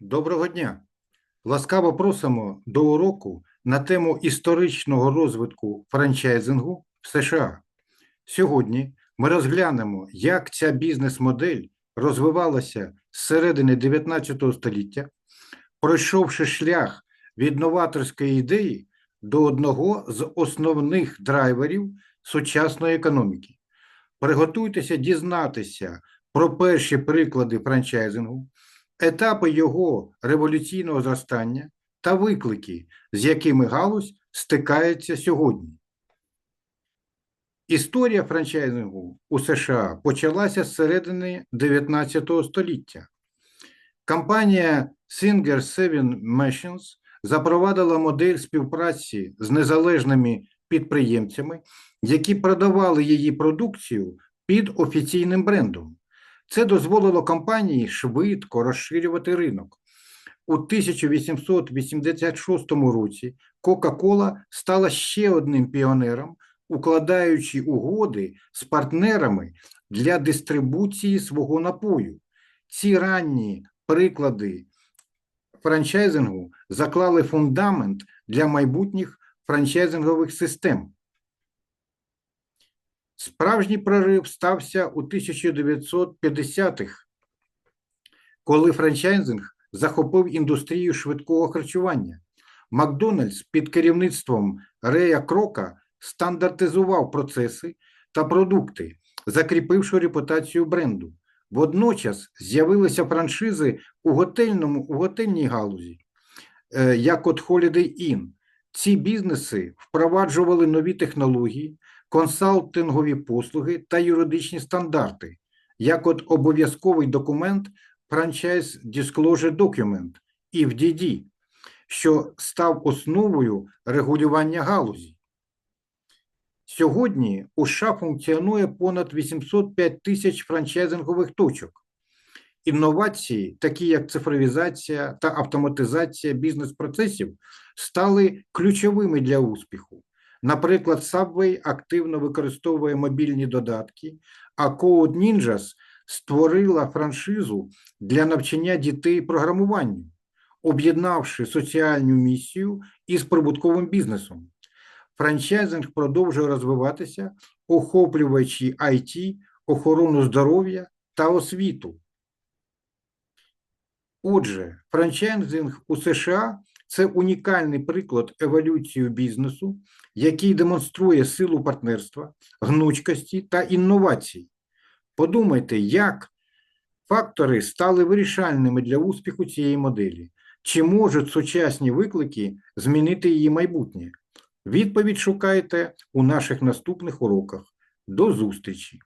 Доброго дня! Ласкаво просимо до уроку на тему історичного розвитку франчайзингу в США. Сьогодні ми розглянемо, як ця бізнес-модель розвивалася з середини 19 століття, пройшовши шлях від новаторської ідеї до одного з основних драйверів сучасної економіки. Приготуйтеся дізнатися про перші приклади франчайзингу, етапи його революційного зростання та виклики, з якими галузь стикається сьогодні. Історія франчайзингу у США почалася з середини 19 століття. Компанія Singer Seven Machines запровадила модель співпраці з незалежними підприємцями, які продавали її продукцію під офіційним брендом. Це дозволило компанії швидко розширювати ринок. У 1886 році Coca-Cola стала ще одним піонером, укладаючи угоди з партнерами для дистрибуції свого напою. Ці ранні приклади франчайзингу заклали фундамент для майбутніх франчайзингових систем. Справжній прорив стався у 1950-х, коли франчайзинг захопив індустрію швидкого харчування. Макдональдс під керівництвом Рея Крока стандартизував процеси та продукти, закріпивши репутацію бренду. Водночас з'явилися франшизи у готельному у готельній галузі, е, як от Holiday Inn. Ці бізнеси впроваджували нові технології, консалтингові послуги та юридичні стандарти, як от обов'язковий документ Franchise Disclosure Document (FDD), що став основою регулювання галузі. Сьогодні у США функціонує понад 805 тисяч франчайзингових точок. Інновації, такі як цифровізація та автоматизація бізнес-процесів, стали ключовими для успіху. Наприклад, Subway активно використовує мобільні додатки, а Code Ninjas створила франшизу для навчання дітей програмуванню, об'єднавши соціальну місію із прибутковим бізнесом. Франчайзинг продовжує розвиватися, охоплюючи IT, охорону здоров'я та освіту. Отже, франчайзинг у США це унікальний приклад еволюції бізнесу, який демонструє силу партнерства, гнучкості та інновацій. Подумайте, як фактори стали вирішальними для успіху цієї моделі, чи можуть сучасні виклики змінити її майбутнє? Відповідь шукайте у наших наступних уроках. До зустрічі!